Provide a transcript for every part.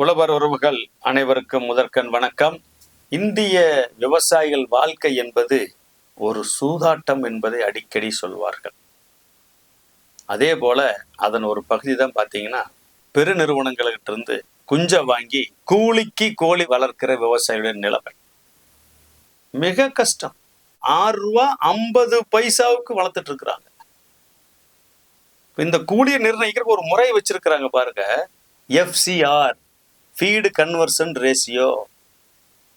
உழவர் உறவுகள் அனைவருக்கும் முதற்கண் வணக்கம். இந்திய விவசாயிகள் வாழ்க்கை என்பது ஒரு சூதாட்டம் என்பதை அடிக்கடி சொல்வார்கள். அதே போல அதன் ஒரு பகுதி தான் பார்த்தீங்கன்னா பெருநிறுவனங்கள்கிட்ட இருந்து குஞ்ச வாங்கி கூலிக்கு கோழி வளர்க்கிற விவசாயிகளின் நிலைமை. மிக கஷ்டம். ஆறு ரூபா ஐம்பது பைசாவுக்கு வளர்த்துட்டு இருக்கிறாங்க. இந்த கூலியை நிர்ணயிக்கிற ஒரு முறை வச்சிருக்கிறாங்க பாருங்க. எஃப்சிஆர் ஃபீடு கன்வர்ஷன் ரேஷியோ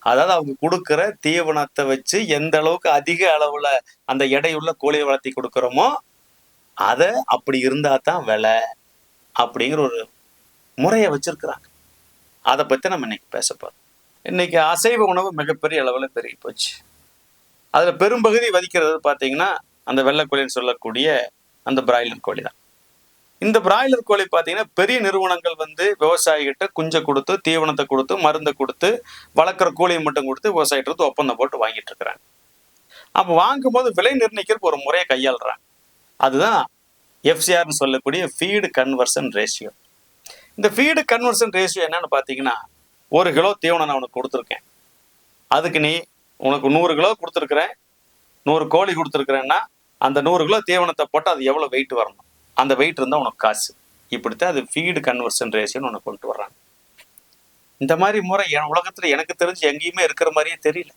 அதாவது அவங்க கொடுக்குற தீவனத்தை வச்சு எந்த அளவுக்கு அதிக அளவில் அந்த எடையுள்ள கோழியை வளர்த்தி கொடுக்குறோமோ அதை அப்படி இருந்தால் தான் விலை அப்படிங்கிற ஒரு முறையை வச்சுருக்குறாங்க. அதை பற்றி நம்ம இன்னைக்கு பேச போகிறோம் இன்னைக்கு அசைவ உணவு மிகப்பெரிய அளவில் பெருகி போச்சு. அதில் பெரும்பகுதி வதிக்கிறது பார்த்தீங்கன்னா அந்த வெள்ளைக்கோழின்னு சொல்லக்கூடிய அந்த பிராய்லர் கோழி தான் இந்த பிராய்லர் கோழி பார்த்தீங்கன்னா பெரிய நிறுவனங்கள் வந்து விவசாயிகிட்ட குஞ்சை கொடுத்து தீவனத்தை கொடுத்து மருந்தை கொடுத்து வளர்க்குற கூலியை மட்டும் கொடுத்து விவசாயிட்டு ஒப்பந்தம் போட்டு வாங்கிட்டு இருக்கிறாங்க. அப்போ வாங்கும்போது விலை நிர்ணயிக்கிறதுக்கு ஒரு முறையை கையாளுறாங்க. அதுதான் எஃப்சிஆர்னு சொல்லக்கூடிய ஃபீடு கன்வர்ஷன் ரேஷியோ இந்த ஃபீடு கன்வர்ஷன் ரேஷியோ என்னன்னு பார்த்தீங்கன்னா ஒரு கிலோ தீவனம் நான் உனக்கு கொடுத்துருக்கேன். அதுக்கு நீ உனக்கு நூறு கிலோ கொடுத்துருக்குறேன். நூறு கோழி கொடுத்துருக்குறேன்னா அந்த நூறு கிலோ தீவனத்தை போட்டு அது எவ்வளோ வெயிட் வரணும்? அந்த வெயிட் இருந்தால் உனக்கு காசு. இப்படித்தான் அது ஃபீடு கன்வர்ஷன் ரேஷியோன்னு உனக்கு கொண்டு வர்றாங்க. இந்த மாதிரி முறை என் உலகத்தில் எனக்கு தெரிஞ்சு எங்கேயுமே இருக்கிற மாதிரியே தெரியல.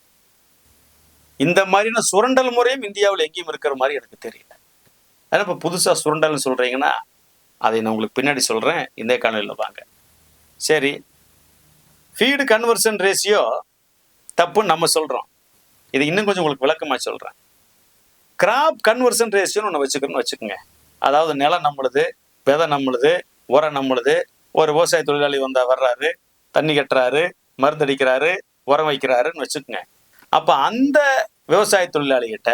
இந்த மாதிரியான சுரண்டல் முறையும் இந்தியாவில் எங்கேயும் இருக்கிற மாதிரி எனக்கு தெரியல. அதனால் இப்போ புதுசாக சுரண்டல்னு சொல்கிறீங்கன்னா அதை நான் உங்களுக்கு பின்னாடி சொல்கிறேன் இந்த காலையில் வாங்க. சரி. ஃபீடு கன்வர்ஷன் ரேஷியோ தப்புன்னு நம்ம சொல்கிறோம் இது இன்னும் கொஞ்சம் உங்களுக்கு விளக்கமாக சொல்கிறேன் கிராப் கன்வர்ஷன் ரேஷியோன்னு ஒன்று வச்சுக்கணும்னு வச்சுக்கோங்க. அதாவது நிலம் நம்மளுது விதை நம்மளுது உரம் நம்மளுது. ஒரு விவசாய தொழிலாளி வந்தா வர்றாரு தண்ணி கட்டுறாரு மருந்து அடிக்கிறாரு உரம் வைக்கிறாருன்னு வச்சுக்கோங்க. அப்போ அந்த விவசாய தொழிலாளிகிட்ட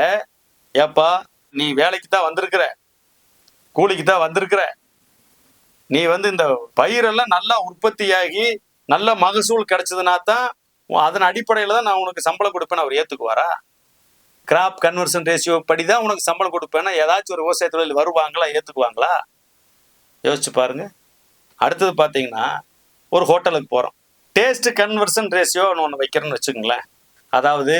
ஏப்பா நீ வேலைக்கு தான் வந்திருக்கிற. கூலிக்கு தான் வந்திருக்கிற. நீ வந்து இந்த பயிரெல்லாம் நல்லா உற்பத்தியாகி நல்ல மகசூல் கிடைச்சதுனா தான் அதன் அடிப்படையில் தான் நான் உனக்கு சம்பளம் கொடுப்பேன் அவர் ஏற்றுக்குவாரா கிராப் கன்வர்ஷன் ரேஷியோ படி தான் உனக்கு சம்பளம் கொடுப்பேன்னா ஏதாச்சும் ஒரு விவசாய தொழில் வருவாங்களா ஏற்றுக்குவாங்களா யோசிச்சு பாருங்க. அடுத்தது பார்த்தீங்கன்னா ஒரு ஹோட்டலுக்கு போகிறோம் டேஸ்ட் கன்வர்ஷன் ரேஷியோன்னு ஒன்று வைக்கிறேன்னு வச்சுக்கோங்களேன். அதாவது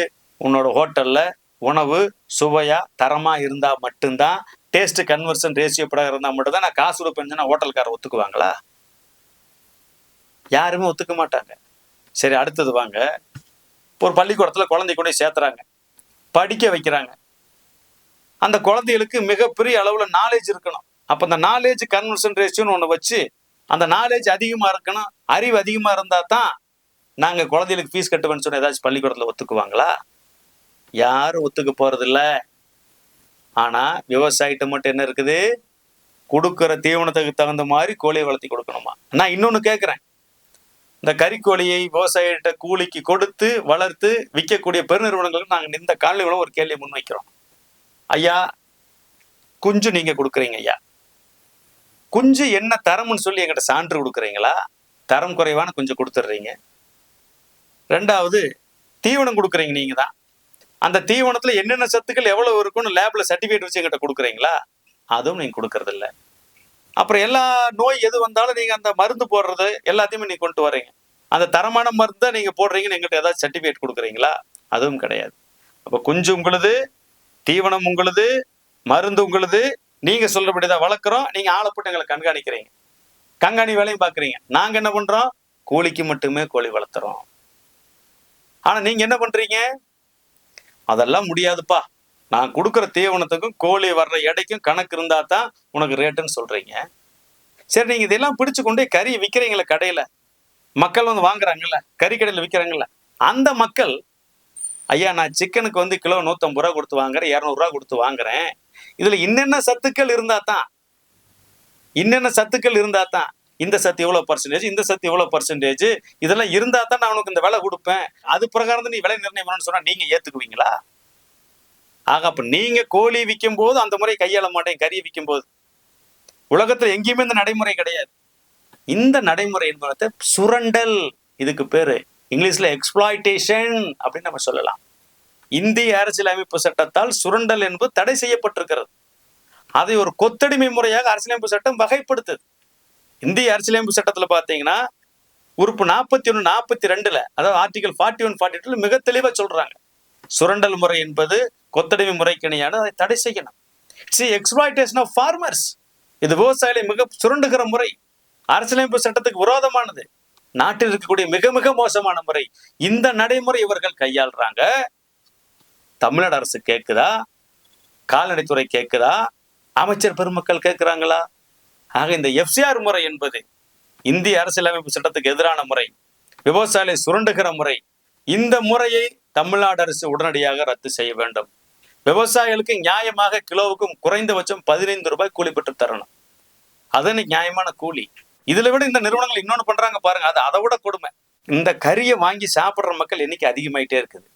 உன்னோட ஹோட்டலில் உணவு சுவையாக தரமாக இருந்தால் மட்டும்தான் டேஸ்ட் கன்வர்ஷன் ரேஷியோ படம் இருந்தால் மட்டும்தான் நான் காசு கொடுப்பேன்னு ஹோட்டல்காரர் ஒத்துக்குவாங்களா? யாருமே ஒத்துக்க மாட்டாங்க. சரி அடுத்தது வாங்க. ஒரு பள்ளிக்கூடத்தில் குழந்தை கொண்டு சேர்த்துறாங்க. படிக்க வைக்கிறாங்க. அந்த குழந்தைகளுக்கு மிகப்பெரிய அளவில் நாலேஜ் இருக்கணும். அப்போ அந்த நாலேஜ் கன்வர்ஷன் ரேஷியோன்னு ஒன்று வச்சு அந்த நாலேஜ் அதிகமாக இருக்கணும் அறிவு அதிகமாக இருந்தால் தான் நாங்கள் குழந்தைகளுக்கு ஃபீஸ் கட்டுவேன்னு சொன்ன ஏதாச்சும் பள்ளிக்கூடத்தில் ஒத்துக்குவாங்களா? யாரும் ஒத்துக்க போகிறதில்ல ஆனால் விவசாயிட்ட மட்டும் என்ன இருக்குது? கொடுக்குற தீவனத்துக்கு தகுந்த மாதிரி கோழியை வளர்த்தி கொடுக்கணுமா? நான் இன்னொன்று கேட்குறேன் இந்த கறிக்கோழியை விவசாயிகிட்ட கூலிக்கு கொடுத்து வளர்த்து விற்கக்கூடிய பெருநிறுவனங்களுக்கு நாங்கள் இந்த காலையில் ஒரு கேள்வியை முன்வைக்கிறோம். ஐயா குஞ்சு நீங்க கொடுக்குறீங்க ஐயா. குஞ்சு என்ன தரம்னு சொல்லி எங்கிட்ட சான்று கொடுக்குறீங்களா? தரம் குறைவான குஞ்சு கொடுத்துட்றீங்க. ரெண்டாவது தீவனம் கொடுக்குறீங்க நீங்க தான் அந்த தீவனத்தில் என்னென்ன சத்துக்கள் எவ்வளோ இருக்குன்னு லேபில் சர்டிஃபிகேட் வச்சு எங்கிட்ட கொடுக்குறீங்களா? அதுவும் நீங்கள் கொடுக்கறதில்ல. அப்புறம் எல்லா நோய் எது வந்தாலும் நீங்க அந்த மருந்து போடுறது எல்லாத்தையுமே நீங்க கொண்டு வரீங்க அந்த தரமான மருந்தை நீங்க போடுறீங்கன்னு எங்கிட்ட ஏதாவது சர்டிஃபிகேட் கொடுக்குறீங்களா? அதுவும் கிடையாது. அப்போ குஞ்சு உங்களுது தீவனம் உங்களுது மருந்து உங்களுது நீங்க சொல்றபடிதான் வளர்க்குறோம். நீங்க ஆளை போட்டு எங்களை கண்காணிக்கிறீங்க. கண்காணி வேலையும் பாக்குறீங்க. நாங்க என்ன பண்றோம்? கூலிக்கு மட்டுமே கோழி வளர்த்துறோம். ஆனா நீங்க என்ன பண்றீங்க? அதெல்லாம் முடியாதுப்பா. நான் கொடுக்குற தீவனத்துக்கும் கோழி வர்ற எடைக்கும் கணக்கு இருந்தா தான் உனக்கு ரேட்டுன்னு சொல்றீங்க. சரி நீங்க இதெல்லாம் பிடிச்சு கொண்டு கறி விற்கிறீங்களே கடையில. மக்கள் வந்து வாங்குறாங்கல்ல கறி கடையில் விற்கிறாங்கல்ல அந்த மக்கள் ஐயா நான் சிக்கனுக்கு வந்து கிலோ நூற்றம்பது ரூபா கொடுத்து வாங்குறேன் இரநூறுவா கொடுத்து வாங்குறேன். இதுல என்னென்ன சத்துக்கள் இருந்தா தான் என்னென்ன சத்துக்கள் இருந்தா தான் இந்த சத்து இவ்வளோ பர்சன்டேஜ் இந்த சத்து இவ்வளோ பர்சன்டேஜ் இதெல்லாம் இருந்தால் தான் நான் உனக்கு இந்த விலை கொடுப்பேன். அது பிரகாரம் நீ விலை நிர்ணயம் பண்ணணும்னு சொன்னா நீங்க ஏத்துக்குவீங்களா? ஆக அப்ப நீங்க கோழி விற்கும் போது அந்த முறை கையாள மாட்டேன் கறி விற்கும் போது உலகத்துல எங்கேயுமே இந்த நடைமுறை கிடையாது. இந்த நடைமுறை என்பதை சுரண்டல் இதுக்கு பேரு. இங்கிலீஷ்ல எக்ஸ்பிளாய்டேஷன் அப்படின்னு நம்ம சொல்லலாம். இந்திய அரசியலமைப்பு சட்டத்தால் சுரண்டல் என்பது தடை செய்யப்பட்டிருக்கிறது. அதை ஒரு கொத்தடிமை முறையாக அரசியலமைப்பு சட்டம் வகைப்படுத்துது. இந்திய அரசியலமைப்பு சட்டத்துல பாத்தீங்கன்னா உறுப்பு நாற்பத்தி ஒன்று நாற்பத்தி ரெண்டுல அதாவது ஆர்டிகல் ஃபார்ட்டி ஒன் ஃபார்ட்டி டூல மிக தெளிவாக சொல்றாங்க. சுரண்டல் முறை என்பது கொத்தடிமை முறைக்கு அதை தடை செய்யணும். சி எக்ஸ்பிளாய்டேஷன் ஆஃப் ஃபார்மர்ஸ் இது விவசாயிகளை மிக சுரண்டுகிற முறை. அரசியலமைப்பு சட்டத்துக்கு விரோதமானது. நாட்டில் இருக்கக்கூடிய மிக மிக மோசமான முறை. இந்த நடைமுறை இவர்கள் கையாளுறாங்க. தமிழ்நாடு அரசு கேட்குதா கால்நடைத்துறை கேட்குதா அமைச்சர் பெருமக்கள் கேட்குறாங்களா ஆக இந்த எஃப்சிஆர் முறை என்பது இந்திய அரசியலமைப்பு சட்டத்துக்கு எதிரான முறை. விவசாயிகளை சுரண்டுகிற முறை. இந்த முறையை தமிழ்நாடு அரசு உடனடியாக ரத்து செய்ய வேண்டும். விவசாயிகளுக்கு நியாயமாக கிலோவுக்கும் குறைந்தபட்சம் பதினைந்து ரூபாய் கூலி பெற்று தரணும். அதுன்னு நியாயமான கூலி? இதுல விட இந்த நிறுவனங்கள் இன்னொன்னு பண்றாங்க பாருங்க அது அதை விட கொடுமை. இந்த கறியை வாங்கி சாப்பிடுற மக்கள் எண்ணிக்கை அதிகமாயிட்டே இருக்குது.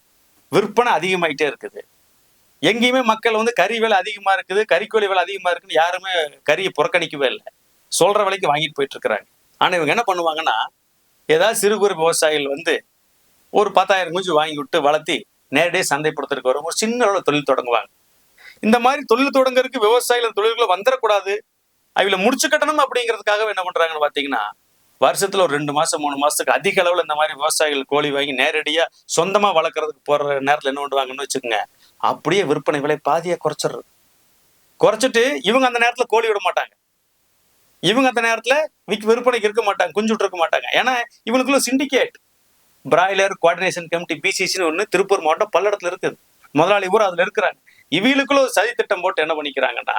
விற்பனை அதிகமாயிட்டே இருக்குது. எங்கேயுமே மக்கள் வந்து கறி விலை அதிகமா இருக்குது கறிக்கோழி விலை அதிகமா இருக்குன்னு யாருமே கறியை புறக்கணிக்கவே இல்லை. சொல்ற விலைக்கு வாங்கிட்டு போயிட்டு இருக்கிறாங்க. ஆனா இவங்க என்ன பண்ணுவாங்கன்னா ஏதாவது சிறு குறு விவசாயிகள் வந்து ஒரு பத்தாயிரம் குஞ்சு வாங்கி விட்டு வளர்த்தி நேரடியாக சந்தைப்படுத்துறதுக்கு வரும் ஒரு சின்ன அளவு தொழில் தொடங்குவாங்க. இந்த மாதிரி தொழில் தொடங்குறதுக்கு விவசாயிகள் தொழில்களை வந்துடக்கூடாது. அவங்கள முடிச்சு கட்டணும் அப்படிங்கிறதுக்காக என்ன பண்றாங்கன்னு பாத்தீங்கன்னா வருஷத்துல ஒரு ரெண்டு மாசம் மூணு மாசத்துக்கு அதிக அளவுல இந்த மாதிரி விவசாயிகள் கோழி வாங்கி நேரடியா சொந்தமா வளர்க்கறதுக்கு போற நேரத்துல என்ன பண்ணுவாங்கன்னு வச்சுக்கோங்க அப்படியே விற்பனை விலை பாதியாக குறைச்சிடுறது. குறைச்சிட்டு இவங்க அந்த நேரத்துல கோழி விட மாட்டாங்க. இவங்க அந்த நேரத்துல விற்பனைக்கு இருக்க மாட்டாங்க குஞ்சு விட்டு இருக்க மாட்டாங்க. ஏன்னா இவங்களுக்குள்ள சிண்டிகேட் பிராய்லர் கோஆர்டினேஷன் கமிட்டி பிசிசின்னு ஒன்று திருப்பூர் மாவட்டம் பல்லடத்துல இருக்குது முதலாளி ஊர் அதுல இருக்கிறாங்க. இவங்களுக்குள்ள ஒரு சதித்திட்டம் போட்டு என்ன பண்ணிக்கிறாங்கன்னா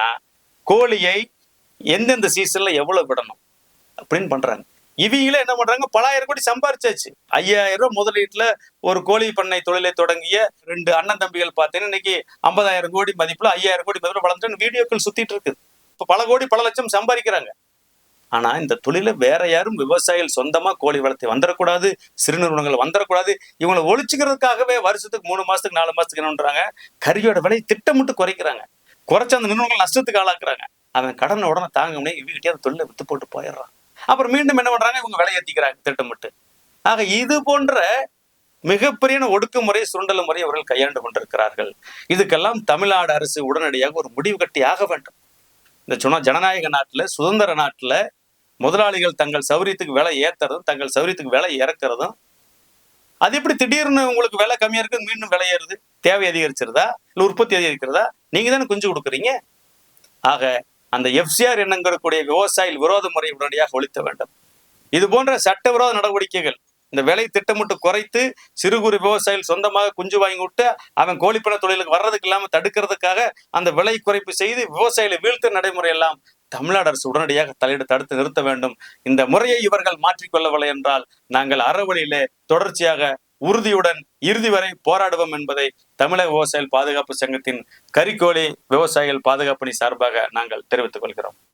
கோழியை எந்தெந்த சீசன்ல எவ்வளவு விடணும் அப்படின்னு பண்றாங்க. இவங்களே என்ன பண்றாங்க பலாயிரம் கோடி சம்பாரிச்சாச்சு. ஐயாயிரம் ரூபாய் முதலீட்டுல ஒரு கோழி பண்ணை தொழிலை தொடங்கிய ரெண்டு அண்ணன் தம்பிகள் பார்த்தீங்கன்னா இன்னைக்கு ஐம்பதாயிரம் கோடி மதிப்புல ஐயாயிரம் கோடி மதிப்புல வளர்ந்துட்டு வீடியோக்கள் சுத்திட்டு இருக்குது இப்போ பல கோடி பல லட்சம் சம்பாதிக்கிறாங்க. ஆனா இந்த தொழில வேற யாரும் விவசாயிகள் சொந்தமா கோழி வளர்த்து வந்துடக்கூடாது சிறு நிறுவனங்கள் வந்துடக்கூடாது இவங்களை ஒழிச்சுக்கிறதுக்காகவே வருஷத்துக்கு மூணு மாசத்துக்கு நாலு மாசத்துக்கு என்னன்றாங்க? கறியோட விலை திட்டமிட்டு குறைக்கிறாங்க. குறைச்ச அந்த நிறுவனங்கள் நஷ்டத்துக்கு ஆளாக்குறாங்க. அவன் கடனை உடனே தாங்க முடியும் இவங்கிட்டே அந்த தொழிலை வித்து போட்டு போயிடுறான். அப்புறம் மீண்டும் என்ன பண்றாங்க? இவங்க விலை ஏத்திக்கிறாங்க திட்டமிட்டு. ஆக இது போன்ற மிகப்பெரிய ஒடுக்குமுறை சுரண்டல் முறை அவர்கள் கையாண்டு கொண்டிருக்கிறார்கள். இதுக்கெல்லாம் தமிழ்நாடு அரசு உடனடியாக ஒரு முடிவு கட்டி ஆக வேண்டும். இந்த சொன்ன ஜனநாயக நாட்டுல சுதந்திர நாட்டுல முதலாளிகள் தங்கள் சௌரியத்துக்கு விலை ஏற்றுறதும் தங்கள் சௌரியத்துக்கு விலை இறக்குறதும் அது எப்படி திடீர்னு உங்களுக்கு விலை கம்மியா இருக்கு மீண்டும் விலை ஏறுது? தேவை அதிகரிச்சிருதா? இல்லை உற்பத்தி அதிகரிக்கிறதா? நீங்க தானே குஞ்சு கொடுக்குறீங்க? ஆக அந்த எஃப்சிஆர் எண்ணங்கக்கூடிய விவசாயிகள் விரோத முறை உடனடியாக ஒழித்த வேண்டும். இது போன்ற சட்டவிரோத நடவடிக்கைகள் இந்த விலை திட்டமிட்டு குறைத்து சிறு குறு விவசாயிகள் சொந்தமாக குஞ்சு வாங்கி விட்டு அவன் கோழிப்பண தொழிலுக்கு வர்றதுக்கு இல்லாமல் தடுக்கிறதுக்காக அந்த விலை குறைப்பு செய்து விவசாயிகளை வீழ்த்த நடைமுறை எல்லாம் தமிழ்நாடு அரசு உடனடியாக தலையிட தடுத்து நிறுத்த வேண்டும். இந்த முறையை இவர்கள் மாற்றிக்கொள்ளவில்லை என்றால் நாங்கள் அறவழியிலே தொடர்ச்சியாக உறுதியுடன் இறுதி வரை போராடுவோம் என்பதை தமிழக விவசாயிகள் பாதுகாப்பு சங்கத்தின் கரிக்கோழி விவசாயிகள் பாதுகாப்பணி சார்பாக நாங்கள் தெரிவித்துக் கொள்கிறோம்.